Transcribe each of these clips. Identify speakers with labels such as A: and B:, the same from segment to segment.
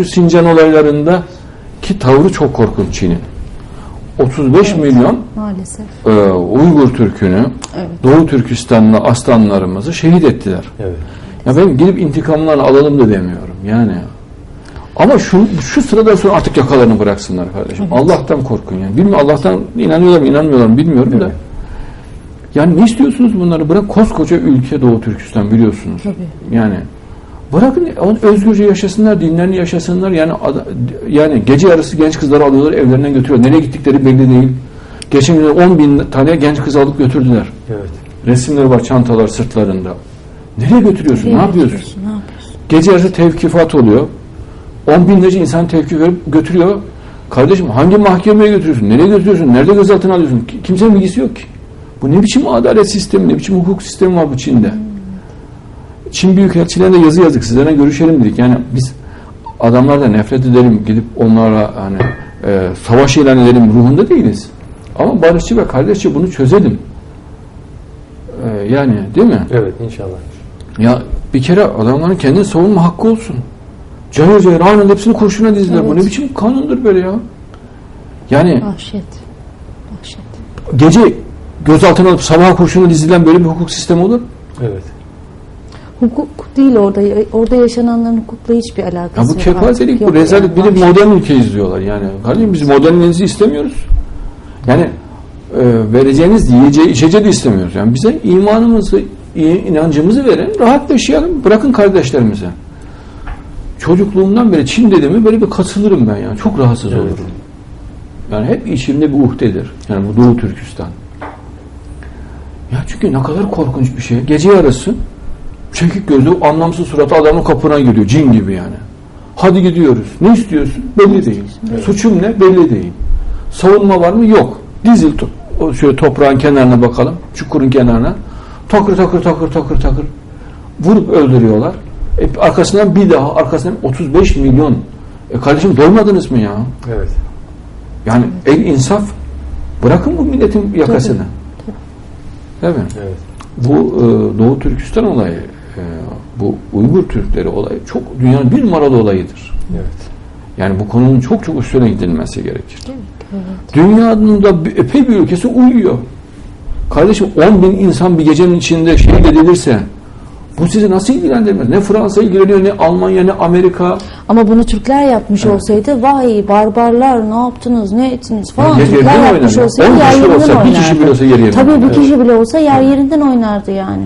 A: Şu Sincan olaylarında ki tavrı çok korkunç Çin'in. 35 milyon
B: Maalesef.
A: e, Uygur Türk'ünü,
B: Evet.
A: Doğu Türkistanlı aslanlarımızı şehit ettiler.
C: Evet.
A: Ya ben gidip intikamlarını alalım da demiyorum yani. Ama şu, şu sıradan sonra artık yakalarını bıraksınlar kardeşim. Allah'tan korkun yani. Bilmiyorum Allah'tan inanıyorlar mı inanmıyorlar mı bilmiyorum da.
C: Evet.
A: Yani ne istiyorsunuz bunları? Bırak koskoca ülke Doğu Türkistan biliyorsunuz.
B: Tabii.
A: Yani bırakın onu özgürce yaşasınlar, dinlerini yaşasınlar. Yani yani gece yarısı genç kızları alıyorlar, evlerinden götürüyorlar. Nereye gittikleri belli değil. Geçen gün 10 bin tane genç kız alıp götürdüler.
C: Evet.
A: Resimleri var çantalar sırtlarında. Nereye götürüyorsun? ne yapıyorsun?
B: Ne yapıyorsun?
A: Gece yarısı tevkifat oluyor. On binlerce insan tevkif verip götürüyor. Kardeşim hangi mahkemeye götürüyorsun? Nereye götürüyorsun? Nerede gözaltına alıyorsun? Ki- Kimsenin bilgisi yok ki. Bu ne biçim adalet sistemi, ne biçim hukuk sistemi var bu Çin'de? Çin Büyükelçiliğine de yazı yazdık. Sizlerle görüşelim dedik. Yani biz adamlardan nefret edelim, gidip onlara hani e, savaş ilan edelim ruhunda değiliz. Ama barışçı ve kardeşçe bunu çözelim. E, yani değil mi?
C: Evet inşallah.
A: Ya bir kere adamların kendini savunma hakkı olsun. Cayır cayır anında hepsini kurşuna dizdiler. Bu
B: Evet.
A: ne biçim kanundur böyle ya? Yani
B: Vahşet. Vahşet.
A: gece gözaltına alıp sabaha kurşuna dizilen böyle bir hukuk sistemi olur.
C: Evet.
B: Hukuk değil orada. Orada yaşananların hukukla hiçbir
A: Ya
B: alakası
A: bu
B: yok.
A: kepazelik,
B: artık.
A: bu rezalet. Bir
B: yani,
A: de
B: vahşet.
A: modern ülke izliyorlar yani. Kardeşim biz modernliğinizi istemiyoruz. Yani e, vereceğiniz yiyeceği, içeceği de istemiyoruz. Yani bize imanımızı, inancımızı verin, rahat yaşayalım. Bırakın kardeşlerimize. Çocukluğumdan beri Çin dedi mi böyle bir kasılırım ben yani. Çok rahatsız
C: Evet.
A: olurum. Yani hep içimde bir uhdedir. Yani bu Doğu Türkistan. Ya çünkü ne kadar korkunç bir şey. Gece yarısı çekik gözlü anlamsız suratı adamın kapına geliyor. Cin gibi yani. Hadi gidiyoruz. Ne istiyorsun? Belli değil. Suçum ne? Belli değil. Savunma var mı? Yok. Dizil to- şöyle toprağın kenarına bakalım. Çukurun kenarına. Takır takır takır takır takır. Vurup öldürüyorlar. E, arkasından bir daha arkasından 35 milyon. E kardeşim doymadınız mı ya?
C: Evet.
A: Yani el insaf. Bırakın bu milletin yakasını. Değil mi?
C: Evet.
A: Bu e, Doğu Türkistan olayı, bu Uygur Türkleri olayı çok dünyanın bir numaralı olayıdır.
C: Evet.
A: Yani bu konunun çok çok üstüne gidilmesi gerekir.
B: Evet.
A: Dünyanın da bir- epey bir ülkesi uyuyor. Kardeşim 10 bin insan bir gecenin içinde şehit edilirse bu sizi nasıl ilgilendirmez? Ne Fransa ilgileniyor, ne Almanya, ne Amerika.
B: Ama bunu Türkler yapmış
A: Evet.
B: olsaydı vay barbarlar ne yaptınız ne ettiniz falan
A: Ya,
B: Türkler yapmış
A: oynar ya.
B: olsaydı
A: 10
B: yer yerinden
A: olsa, bir
B: oynardı.
A: kişi bile olsa yer yerinden
B: Tabii bir kişi bile olsa yer yerinden oynardı yani.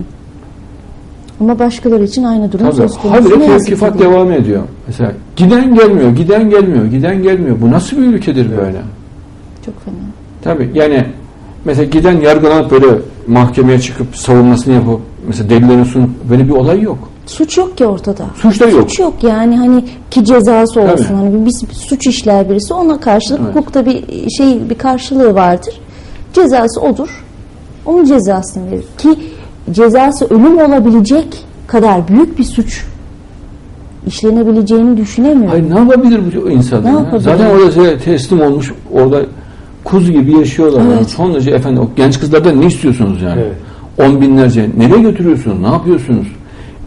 B: Ama başkaları için aynı durum
A: Tabii.
B: söz konusu.
A: Habire tevkifat devam ediyor. Mesela giden gelmiyor, giden gelmiyor, giden gelmiyor. Bu nasıl bir ülkedir
C: Evet.
A: böyle?
B: Çok fena.
A: Tabii yani mesela giden yargılanıp böyle mahkemeye çıkıp savunmasını yapıp mesela delillerini sunup böyle bir olay yok.
B: Suç yok ki ortada.
A: Suç da yok.
B: Suç yok yani hani ki cezası olsun
A: Tabii.
B: hani bir, bir suç işler birisi ona karşılık
A: Evet.
B: hukukta bir şey bir karşılığı vardır. Cezası odur. Onun cezasını verir ki cezası ölüm olabilecek kadar büyük bir suç işlenebileceğini düşünemiyorum.
A: Hayır ne yapabilir bu insanlar?
B: Ne
A: ya?
B: yapabilir?
A: Zaten orada teslim olmuş orada kuzu gibi yaşıyorlar. Yani.
B: Evet.
A: Son derece efendim o genç kızlardan ne istiyorsunuz yani?
C: Evet.
A: On binlerce. Nereye götürüyorsunuz? Ne yapıyorsunuz?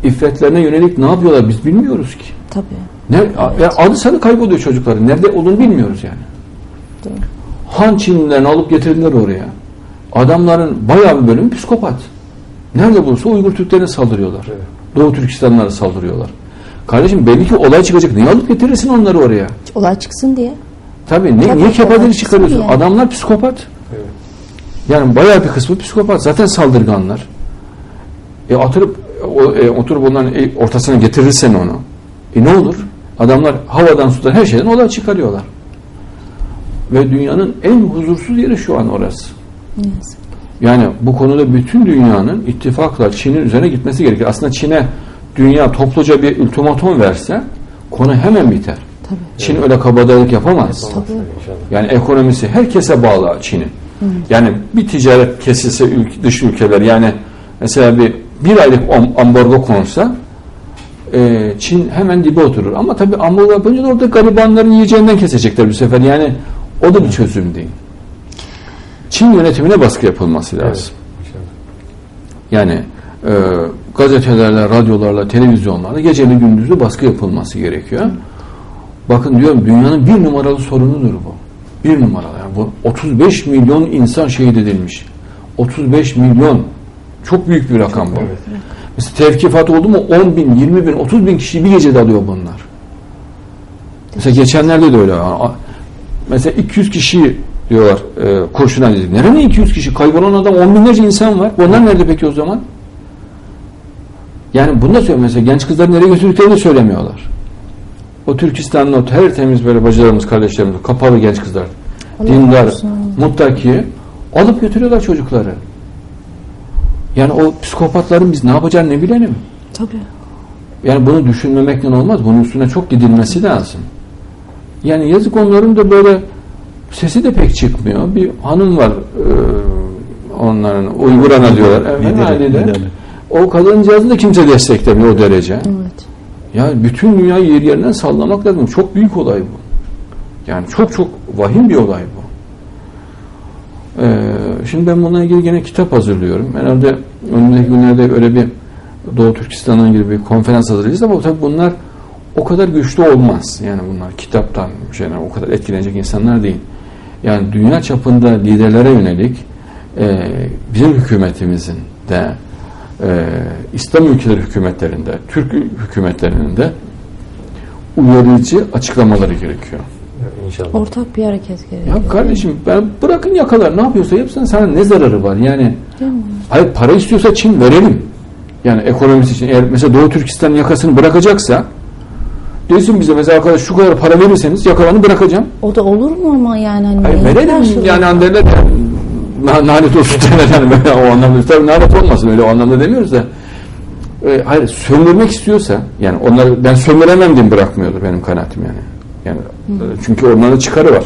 A: İffetlerine yönelik ne yapıyorlar? Biz bilmiyoruz ki.
B: Tabii.
A: Ne, ya adı sanı kayboluyor çocukların. Nerede olduğunu bilmiyoruz yani.
B: Doğru.
A: Han Çinlilerini alıp getirdiler oraya. Adamların bayağı bir bölümü psikopat. Nerede bulursa Uygur Türklerine saldırıyorlar.
C: Evet.
A: Doğu Türkistanlara saldırıyorlar. Kardeşim belli ki olay çıkacak. Niye alıp getirirsin onları oraya?
B: Olay çıksın diye.
A: Tabii ne,
B: Tabii,
A: niye
B: olay
A: çıkarıyorsun?
B: diye.
A: Adamlar psikopat.
C: Evet.
A: Yani bayağı bir kısmı psikopat. Zaten saldırganlar. E oturup o, e, oturup onların e, ortasına getirirsen onu. E ne olur? Adamlar havadan sudan her şeyden olay çıkarıyorlar. Ve dünyanın en huzursuz yeri şu an orası.
B: Yazık.
A: Yani bu konuda bütün dünyanın ittifakla Çin'in üzerine gitmesi gerekir. Aslında Çin'e dünya topluca bir ultimatum verse konu hemen biter.
B: Tabii.
A: Çin öyle kabadayılık yapamaz.
B: Tabii.
C: inşallah.
A: Yani ekonomisi herkese bağlı Çin'in. Yani bir ticaret kesilse ülke, dış ülkeler yani mesela bir bir aylık am- ambargo konsa e, Çin hemen dibe oturur. Ama tabii ambargo yapınca da orada garibanların yiyeceğinden kesecekler bir sefer. Yani o da bir çözüm değil. Çin yönetimine baskı yapılması lazım.
C: Evet.
A: Yani e, gazetelerle, radyolarla, televizyonlarla geceli gündüzlü baskı yapılması gerekiyor. Bakın diyorum dünyanın bir numaralı sorunudur bu. Bir numaralı. Yani bu 35 milyon insan şehit edilmiş. 35 milyon. Çok büyük bir rakam bu.
C: Evet.
A: Mesela tevkifat oldu mu 10 bin, 20 bin, 30 bin kişi bir gecede alıyor bunlar. Mesela geçenlerde de öyle. Mesela 200 kişi diyorlar e, kurşuna dedik. Nerede 200 kişi? Kaybolan adam 10 binlerce insan var. Onlar nerede peki o zaman? Yani bunu da söylüyor. Mesela genç kızları nereye götürdüklerini de söylemiyorlar. O Türkistan'ın o tertemiz böyle bacılarımız, kardeşlerimiz, kapalı genç kızlar,
B: Allah
A: dindar, muttaki alıp götürüyorlar çocukları. Yani o psikopatların biz ne yapacağını ne bilelim.
B: Tabii.
A: Yani bunu düşünmemekle olmaz. Bunun üstüne çok gidilmesi lazım. Yani yazık onların da böyle sesi de pek çıkmıyor. Bir hanım var e, onların Uygur ana diyorlar. Evet,
C: Lideri, lideri.
A: O kadıncağızı da kimse desteklemiyor o derece.
B: Evet.
A: Ya bütün dünyayı yer yerinden sallamak lazım. Çok büyük olay bu. Yani çok çok vahim bir olay bu. Ee, şimdi ben bununla ilgili gene kitap hazırlıyorum. Herhalde önümüzdeki günlerde öyle bir Doğu Türkistan'la ilgili bir konferans hazırlayacağız ama tabii bunlar o kadar güçlü olmaz. Yani bunlar kitaptan şeyler o kadar etkilenecek insanlar değil. Yani dünya çapında liderlere yönelik e, bizim hükümetimizin de e, İslam ülkeleri hükümetlerinde, Türk hükümetlerinin de uyarıcı açıklamaları gerekiyor.
C: İnşallah.
B: Ortak bir hareket gerekiyor.
A: Ya kardeşim ben bırakın yakalar ne yapıyorsa yapsın sana ne zararı var yani hayır para istiyorsa Çin verelim. Yani ekonomisi için eğer mesela Doğu Türkistan yakasını bırakacaksa desin bize mesela arkadaş şu kadar para verirseniz yakalarını bırakacağım.
B: O da olur mu ama yani hani
A: Hayır verelim yani hani derler ya nalet olsun derler yani böyle o anlamda tabii nalet olmasın öyle o anlamda demiyoruz da e, hayır sömürmek istiyorsa yani onları ben sömüremem diye bırakmıyordur benim kanaatim yani. Yani e, çünkü onların çıkarı var.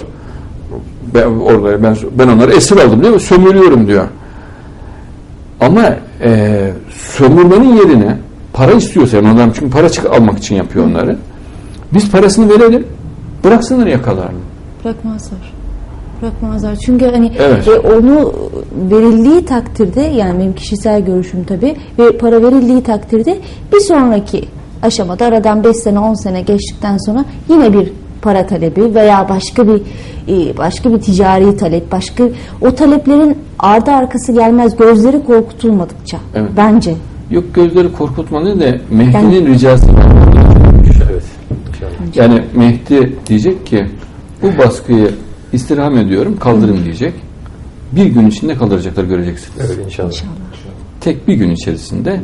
A: Ben orada ben ben onları esir aldım değil mi? Sömürüyorum diyor. Ama e, sömürmenin yerine para istiyorsa yani onlar çünkü para çık almak için yapıyor onları. Biz parasını verelim. Bıraksınlar yakalarını.
B: Bırakmazlar. Bırakmazlar. Çünkü hani
A: Evet.
B: e, onu verildiği takdirde yani benim kişisel görüşüm tabii ve para verildiği takdirde bir sonraki aşamada aradan 5 sene 10 sene geçtikten sonra yine bir para talebi veya başka bir e, başka bir ticari talep başka o taleplerin ardı arkası gelmez gözleri korkutulmadıkça
A: Evet.
B: bence
A: Yok gözleri korkutmanın da Mehdi'nin
B: Yani-
A: ricası var. Yani Mehdi diyecek ki bu baskıyı istirham ediyorum kaldırın diyecek. Bir gün içinde kaldıracaklar göreceksiniz.
C: Evet inşallah.
B: inşallah.
A: Tek bir gün içerisinde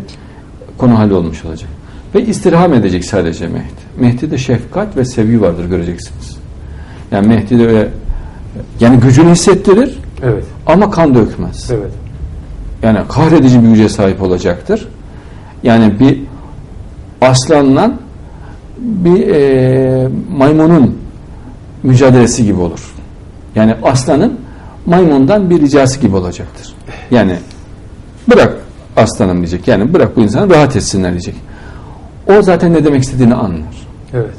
A: konu hallolmuş olacak. Ve istirham edecek sadece Mehdi. Mehdi'de şefkat ve sevgi vardır göreceksiniz. Yani Mehdi'de öyle yani gücünü hissettirir
C: Evet.
A: ama kan dökmez.
C: Evet.
A: yani kahredici bir güce sahip olacaktır. Yani bir aslanla bir e, maymunun mücadelesi gibi olur. Yani aslanın maymundan bir ricası gibi olacaktır. Yani bırak aslanım diyecek. Yani bırak bu insanı rahat etsinler diyecek. O zaten ne demek istediğini anlar.
C: Evet.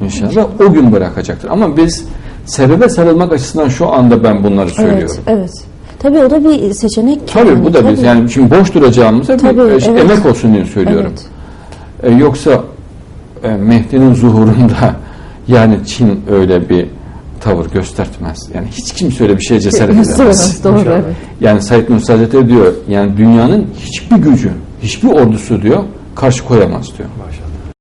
C: İnşallah.
A: İnşallah o gün bırakacaktır. Ama biz sebebe sarılmak açısından şu anda ben bunları söylüyorum.
B: Evet, evet. Tabii o da bir seçenek.
A: Tabii
B: yani,
A: bu da biz
B: tabii.
A: yani şimdi boş duracağımıza bir
B: Tabii,
A: e, şey,
B: evet.
A: emek olsun diye söylüyorum.
B: Evet.
A: E, yoksa e, Mehdi'nin zuhurunda yani Çin öyle bir tavır göstertmez. Yani hiç kimse öyle bir şeye cesaret edemez.
B: Doğru, evet.
A: Yani Said Nursi Hazretleri diyor yani dünyanın hiçbir gücü, hiçbir ordusu diyor karşı koyamaz diyor.
C: Maşallah.